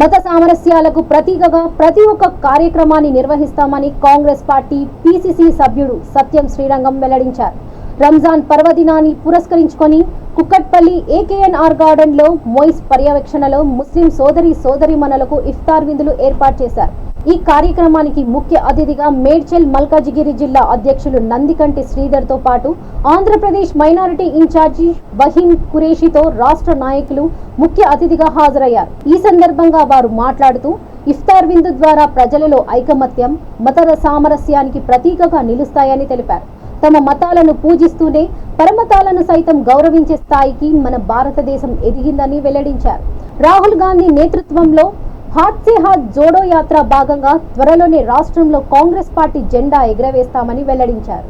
మత సామరస్యాలకు ప్రతీకగా ప్రతి ఒక్క కార్యక్రమాన్ని నిర్వహిస్తామని కాంగ్రెస్ పార్టీ పిసిసి సభ్యుడు సత్యం శ్రీరంగం వెల్లడించారు. రంజాన్ పర్వదినాన్ని పురస్కరించుకొని కుక్కట్పల్లి ఏకేఎన్ఆర్ గార్డెన్లో మోయిస్ పర్యవేక్షణలో ముస్లిం సోదరి సోదరిమణులకు ఇఫ్తార్ విందులు ఏర్పాటు చేశారు. ఈ కార్యక్రమానికి ముఖ్య అతిథిగా మేడ్చల్ మల్కాజిగిరి జిల్లా అధ్యక్షులు నందికంటి శ్రీధర్తో పాటు ఆంధ్రప్రదేశ్ మైనారిటీ ఇన్ఛార్జి వహీం కురేషితో రాష్ట్ర నాయకులు ముఖ్య అతిథిగా హాజరయ్యారు. ఈ సందర్భంగా వారు మాట్లాడుతూ ఇఫ్తార్ విందు ద్వారా ప్రజలలో ఐకమత్యం మత సామరస్యానికి ప్రతీకగా నిలుస్తాయని తెలిపారు. తమ మతాలను పూజిస్తూనే పరమతాలను సైతం గౌరవించే స్థాయికి మన భారతదేశం ఎదిగిందని వెల్లడించారు. రాహుల్ గాంధీ నేతృత్వంలో హాత్ సే హాత్ జోడో యాత్ర భాగంగా త్వరలోనే రాష్ట్రంలో కాంగ్రెస్ పార్టీ జెండా ఎగురవేస్తామని వెల్లడించారు.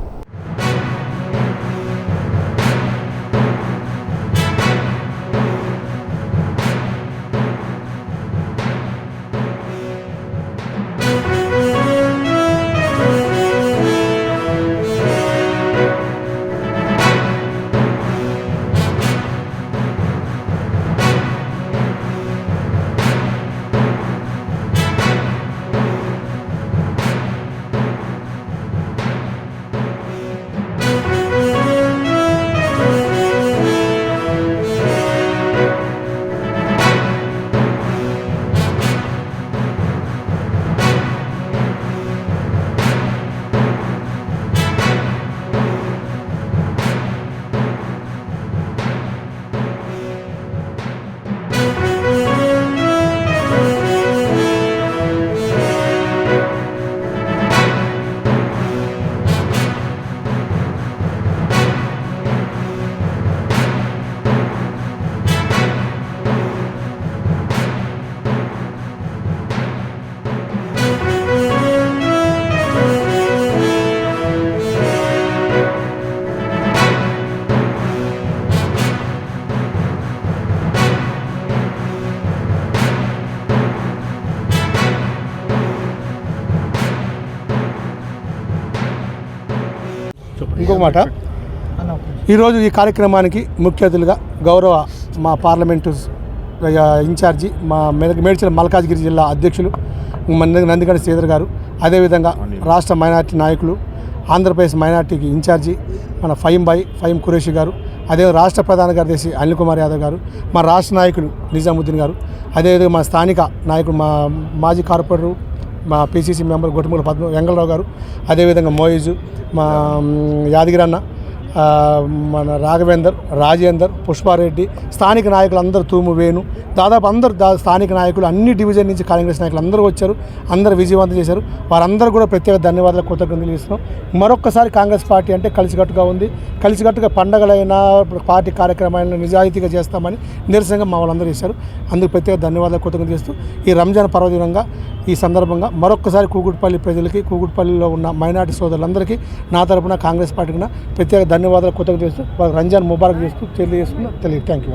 ఇంకొక మాట. ఈరోజు ఈ కార్యక్రమానికి ముఖ్య అతిథులుగా గౌరవ మా పార్లమెంటు ఇన్ఛార్జి మా మెద- మేడ్చల్ మల్కాజ్గిరి జిల్లా అధ్యక్షులు నందిగడ శ్రీధర్ గారు. అదేవిధంగా రాష్ట్ర మైనార్టీ నాయకులు ఆంధ్రప్రదేశ్ మైనార్టీకి ఇన్ఛార్జి మన ఫైమ్ బాయ్ ఫైమ్ ఖురేషి గారు. అదే రాష్ట్ర ప్రధాన కార్యదర్శి అనిల్ కుమార్ యాదవ్ గారు మా రాష్ట్ర నాయకులు నిజాముద్దీన్ గారు. అదేవిధంగా మా స్థానిక నాయకుడు మా మాజీ కార్పొరేటర్ మా పిసిసి మెంబర్ గొట్టుమూల పద్మ వెంగళరావు గారు అదేవిధంగా మోయిజు మా మ్, యాదగిరి అన్న మన రాఘవేందర్ రాజేందర్ పుష్పారెడ్డి స్థానిక నాయకులు అందరూ తూము వేణు. దాదాపు అందరు దా స్థానిక నాయకులు అన్ని డివిజన్ నుంచి కాంగ్రెస్ నాయకులు అందరూ వచ్చారు. అందరూ విజయవంతం చేశారు. వారందరూ కూడా ప్రత్యేక ధన్యవాదాలు కృతజ్ఞతలు తెలియజేస్తున్నాం. మరొక్కసారి కాంగ్రెస్ పార్టీ అంటే కలిసికట్టుగా ఉంది. కలిసికట్టుగా పండగలైనా పార్టీ కార్యక్రమాలను నిజాయితీగా చేస్తామని నిరసనగా మా వాళ్ళందరూ చేశారు. అందుకు ప్రత్యేక ధన్యవాదాలు కృతజ్ఞతలు చేస్తూ ఈ రంజాన్ పర్వదినంగా ఈ సందర్భంగా మరొక్కసారి కూకుట్పల్లి ప్రజలకి కూకుట్పల్లిలో ఉన్న మైనార్టీ సోదరులందరికీ నా తరపున కాంగ్రెస్ పార్టీకి ప్రత్యేక ధన్యవాదాలు. కృతజ్ఞతలు చేస్తూ వాళ్ళకి రంజాన్ ముబారక్ చేస్తూ తెలియజేస్తున్నా తెలియ థ్యాంక్ యూ